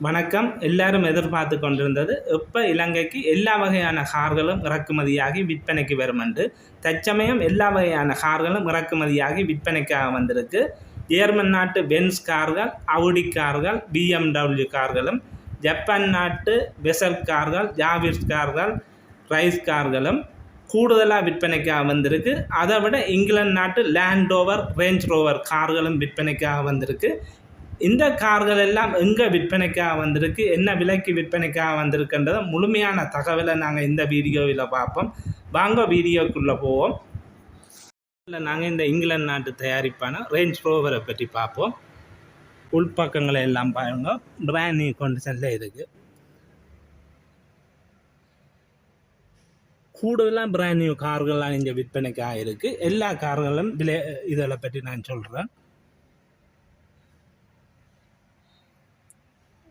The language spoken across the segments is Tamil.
வணக்கம். எல்லாரும் எதிர்பார்த்து கொண்டிருந்தது எப்போ இலங்கைக்கு எல்லா வகையான கார்களும் இறக்குமதியாகி விற்பனைக்கு வரும் என்று. தற்சமயம் எல்லா வகையான கார்களும் இறக்குமதியாகி விற்பனைக்காக வந்திருக்கு. ஜேர்மன் நாட்டு பென்ஸ் கார்கள் அவுடி கார்கள் பிஎம்டபிள்யூ கார்களும் ஜப்பான் நாட்டு வெசல் கார்கள் ஜாவிஸ் கார்கள் ரைஸ் கார்களும் கூடுதலாக விற்பனைக்காக வந்திருக்கு. அதை விட இங்கிலாந்து நாட்டு லேண்ட் ரோவர் ரேஞ்ச் ரோவர் கார்களும் விற்பனைக்காக வந்திருக்கு. இந்த கார்கள் எல்லாம் எங்கே விற்பனைக்காக வந்திருக்கு என்ன விலைக்கு விற்பனைக்காக வந்திருக்குன்றத முழுமையான தகவலை நாங்கள் இந்த வீடியோவில் பார்ப்போம். வாங்க வீடியோக்குள்ளே போவோம். இல்லை நாங்கள் இந்த இங்கிலாந்து நாட்டு தயாரிப்பான ரேஞ்ச் ரோவரை பற்றி பார்ப்போம். உள்பக்கங்களை எல்லாம் பாருங்க. பிராண்ட் நியூ கண்டிஷனில் இருக்குது கூடுதலாக பிராண்ட் நியூ கார்கள்லாம் இங்கே விற்பனைக்காக இருக்குது எல்லா கார்களும் விலை இதில் பற்றி நான் சொல்கிறேன்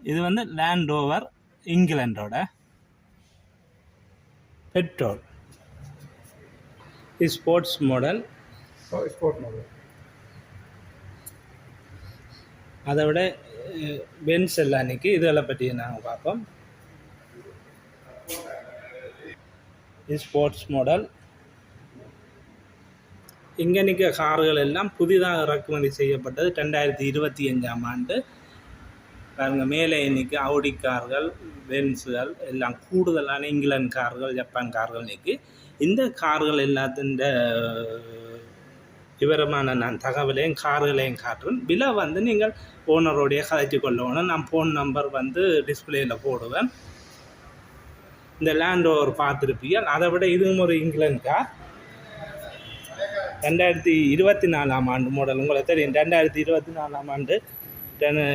இது வந்து land rover இங்கிலாண்டோட petrol sports model sport model அதை விட பென்ஸ் எல்லாம் அன்றைக்கி இதெல்லாம் பற்றி நாங்கள் பார்ப்போம். ஸ்போர்ட்ஸ் மாடல் இங்கே நிற்க கார்கள் எல்லாம் புதிதாக இறக்குமதி செய்யப்பட்டது. ரெண்டாயிரத்தி இருபத்தி அஞ்சாம் ஆண்டு. பாருங்க மேலே இன்னைக்கு அவுடி கார்கள் பென்ஸுகள் எல்லாம் கூடுதலான இங்கிலாந்து கார்கள் ஜப்பான் கார்கள் நிற்கு இந்த கார்கள் எல்லாத்தின் விவரமான நான் தகவலையும் கார்களையும் காட்டுறேன் விலை வந்து நீங்கள் ஓனரோடைய கதைச்சு கொள்ளணும் நான் ஃபோன் நம்பர் வந்து டிஸ்பிளேயில் போடுவேன். இந்த லேண்ட் ஓவர் பார்த்துருப்பீங்க அதை விட இதுவும் ஒரு இங்கிலாந்து கார் ரெண்டாயிரத்தி இருபத்தி நாலாம் ஆண்டு மாடல் உங்களுக்கு தெரியும் ரெண்டாயிரத்தி இருபத்தி நாலாம் ஆண்டு டென்னு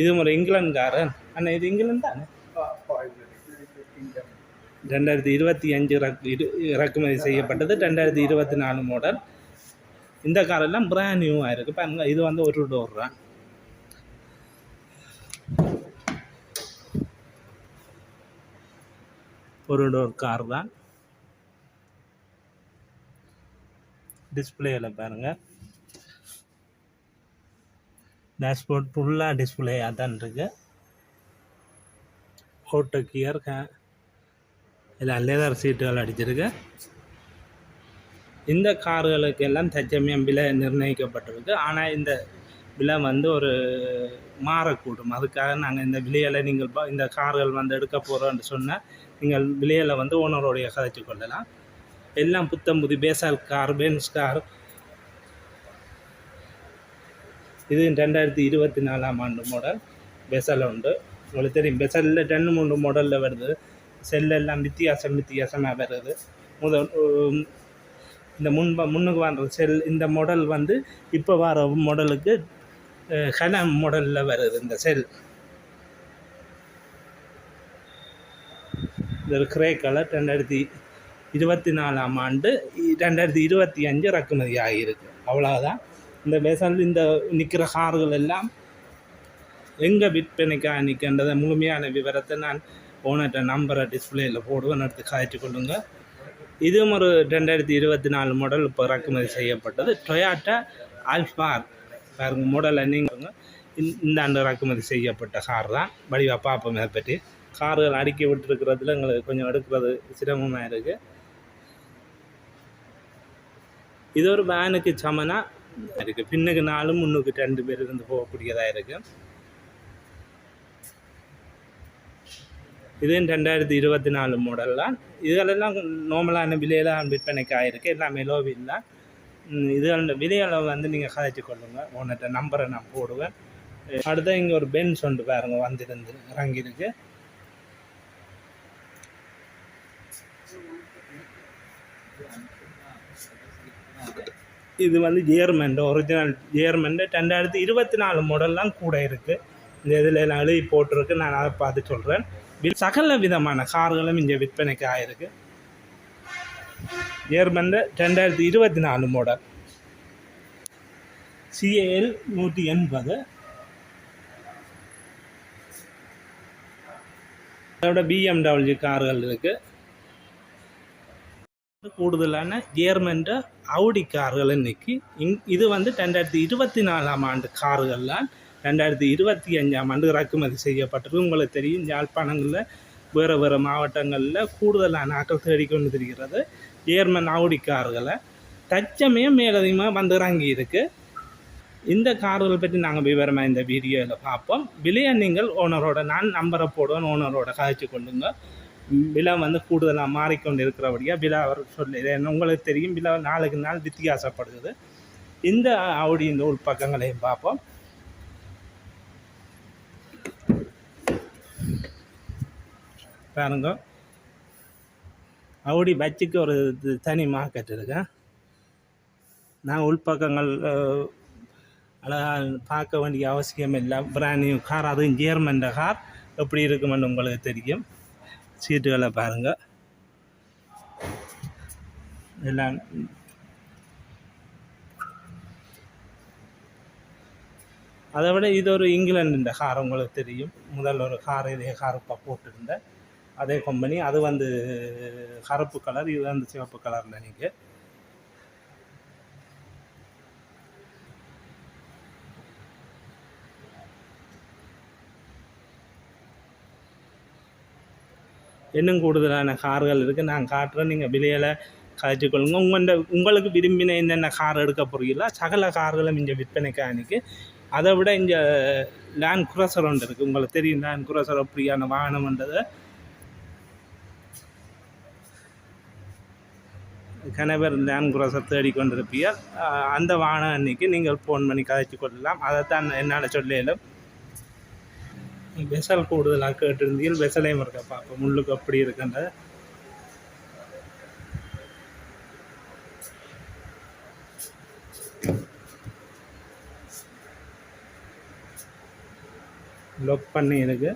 இது ஒரு இங்கிலாந்துக்காரன். அண்ணா இது இங்கிலாந்து தானே ரெண்டாயிரத்தி இருபத்தி அஞ்சு இறக்கு இறக்குமதி செய்யப்பட்டது. ரெண்டாயிரத்தி இருபத்தி நாலு மாடல் இந்த காரெல்லாம் பிராண்ட் நியூவாக இருக்குது பாருங்க இது வந்து ஒரு டோர் தான் ஒரு டோர் கார் தான். டிஸ்பிளேயில் பாருங்கள் டேஷ்போர்ட் ஃபுல்லாக டிஸ்பிளேயாக தான் இருக்கு. ஓட்டோ கியர் எல்லாம் லேதர் சீட்டுகள் அடிச்சிருக்கு. இந்த கார்களுக்கு எல்லாம் தச்சமயம் விலை நிர்ணயிக்கப்பட்டிருக்கு. ஆனால் இந்த விலை வந்து ஒரு மாறக்கூடும். அதுக்காக நாங்கள் இந்த விலையில் நீங்கள் இந்த கார்கள் வந்து எடுக்க போகிறோம்னு சொன்னால் நீங்கள் விலையில் வந்து ஓனருடைய கதைச்சு கொள்ளலாம். எல்லாம் புத்தம் புது பேசால் கார் பென்ஸ் கார் இது ரெண்டாயிரத்தி இருபத்தி நாலாம் ஆண்டு மாடல் பெசல் உண்டு. உங்களுக்கு தெரியும் பெசலில் ரெண்டு மூணு மாடலில் வருது. செல்லெல்லாம் வித்தியாசம் வித்தியாசமாக வருது. முதல் இந்த முன்ப முன்னுக்கு வர்ற செல் இந்த மாடல் வந்து இப்போ வர மாடலுக்கு கலம் மாடலில் வருது இந்த செல் இது கிரே கலர் ரெண்டாயிரத்தி இருபத்தி நாலாம் ஆண்டு ரெண்டாயிரத்தி இருபத்தி அஞ்சு இறக்குமதி ஆகியிருக்கு. அவ்வளோதான் இந்த பேசல் இந்த நிற்கிற கார்கள் எல்லாம் எங்கே விற்பனைக்காக நிற்கின்றத முழுமையான விவரத்தை நான் ஓனர்கிட்ட நம்பரை டிஸ்பிளேயில் போடுவேன். எடுத்து காய்ச்சி கொள்ளுங்க. இதுவும் ஒரு ரெண்டாயிரத்தி இருபத்தி நாலு மாடல் இப்போ இறக்குமதி செய்யப்பட்டது. டொயாட்டா ஆல்ஃபார் பாருங்க மாடலை நீங்கள் இந்த ஆண்டு இறக்குமதி செய்யப்பட்ட கார் தான். வடிவாக பார்ப்போம் இதை பற்றி. கார்கள் அடுக்கி விட்டுருக்கிறதுல எங்களுக்கு கொஞ்சம் எடுக்கிறது சிரமமாக இருக்குது இது ஒரு வேனுக்கு சமனாக இருக்குது பின்னுக்கு நாலு முன்னுக்கு ரெண்டு பேர் இருந்து போகக்கூடியதாக இருக்குது இது ரெண்டாயிரத்தி இருபத்தி நாலு மாடல் தான். இதெல்லாம் நார்மலான விலையெல்லாம் விற்பனைக்கு ஆகிருக்கு எல்லாமே லோ வில்ல இது அந்த விலைகளை வந்து நீங்கள் கதைச்சு கொள்ளுங்கள் உன்கிட்ட நம்பரை நான் போடுவேன். அடுத்து இங்கே ஒரு பென்ஸ் ஒன்று பாருங்க வந்திருந்து இறங்கியிருக்கு. இது வந்து ஜேர்மன் ஒரிஜினல் ஜேர்மன் ரெண்டாயிரத்தி இருபத்தி நாலு மாடல்லாம் கூட இருக்குது இந்த இதில் நான் எழுதி போட்டிருக்கு நான் அதை பார்த்து சொல்கிறேன் சகல விதமான கார்களும் இங்கே விற்பனைக்கு ஆயிருக்கு. ஜேர்மனில் ரெண்டாயிரத்தி இருபத்தி நாலு மாடல் சிஏஎல் நூற்றி எண்பது. அதோட பிஎம்டபிள்யூ கார்கள் இருக்குது கூடுதலான ஜேர்மன்ற அவுடி கார்கள் இன்னைக்கு. இங் இது வந்து ரெண்டாயிரத்தி இருபத்தி நாலாம் ஆண்டு கார்கள்லாம் ரெண்டாயிரத்தி இருபத்தி அஞ்சாம் ஆண்டு இறக்குமதி செய்யப்பட்டது. உங்களுக்கு தெரியும் யாழ்ப்பாணங்களில் வேறு வேறு மாவட்டங்களில் கூடுதலான ஆக்கள் தேடிக்கொண்டு தெரிகிறது. ஜேர்மன் ஆவுடி கார்களை தச்சமயம் மேலதிகமாக வந்து இறங்கி இருக்கு. இந்த கார்கள் பற்றி நாங்கள் விவரமாக இந்த வீடியோவில் பார்ப்போம். விலையை நீங்கள் ஓனரோட நான் நம்பரை போடுவேன் ஓனரோட கதைச்சு கொள்ளுங்கள் விலை வந்து கூடுதலாக மாறிக்கொண்டு இருக்கிறபடியாக விலை அவர் சொல்லி உங்களுக்கு தெரியும்? விலை நாளுக்கு நாள் வித்தியாசப்படுகிறது. இந்த ஆவுடியின் உள் பக்கங்களையும் பார்ப்போம். பாருங்க. அவுடி பச்சுக்கு ஒரு தனி மார்க்கெட் இருக்கு. நான் உள்பக்கங்கள் அழகாக பார்க்க வேண்டிய அவசியம் இல்லை பிராண்ட் நியூ கார் அதுவும் ஜேர்மன் கார் எப்படி இருக்குமென்னு உங்களுக்கு தெரியும். சீட்டுகளை பாருங்கள் எல்லாம். அதை விட இது ஒரு இங்கிலாண்டு கார் உங்களுக்கு தெரியும். முதல் ஒரு கார் இதே கருப்பாக இப்போ போட்டிருந்தேன் அதே கம்பெனி அது வந்து கருப்பு கலர் இது வந்து சிவப்பு கலரில் நீங்கள் இன்னும் கூடுதலான கார்கள் இருக்குது நான் காட்டுறேன். நீங்கள் விலையில் கழிச்சுக்கொள்ளுங்க உங்கள்கிட்ட உங்களுக்கு விரும்பின என்னென்ன கார் எடுக்க போகிறீங்களோ சகல கார்களும் இங்கே விற்பனைக்கு அன்றைக்கி அதை விட இங்கே லேண்ட் குரசர் ஒன்று இருக்குது உங்களுக்கு தெரியும் லேண்ட் குரசர் அப்படியான வாகனம்ன்றது கணவர் லேண்ட் குரோசர் தேடிக்கொண்டிருப்பீர் அந்த வாகனம் அன்னைக்கு நீங்கள் ஃபோன் பண்ணி கதைச்சு கொள்ளலாம். அதைத்தான் என்னால் சொல்லலும் வெசல் கூடுதலாக கேட்டிருந்தீர்கள். வெசலையும் இருக்க. பார்ப்போம் முள்ளுக்கு அப்படி இருக்குன்ற. லொக் பண்ணி இருக்கு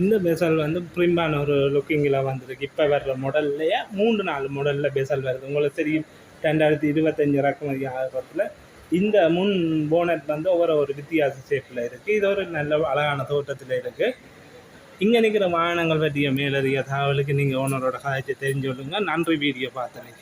இந்த பெசல் வந்து ப்ரிம்பான ஒரு லுக்கிங்கில் வந்திருக்கு. இப்போ வர்ற மாடல்லையே மூன்று நாலு மாடலில் பெசல் வருது. உங்களுக்கு தெரியும் ரெண்டாயிரத்தி இருபத்தஞ்சி இறக்குமதி ஆகிறதுல இந்த முன் போனட் வந்து ஒவ்வொரு ஒரு வித்தியாச ஷேப்பில் இருக்குது இது ஒரு நல்ல அழகான தோட்டத்தில் இருக்குது இங்கே நிற்கிற வாகனங்கள் பற்றிய மேலதிக தகவலுக்கு நீங்கள் ஓனரோட காய்ச்சி தெரிஞ்சு சொல்லுங்க நன்றி வீடியோ பார்த்தனைக்கு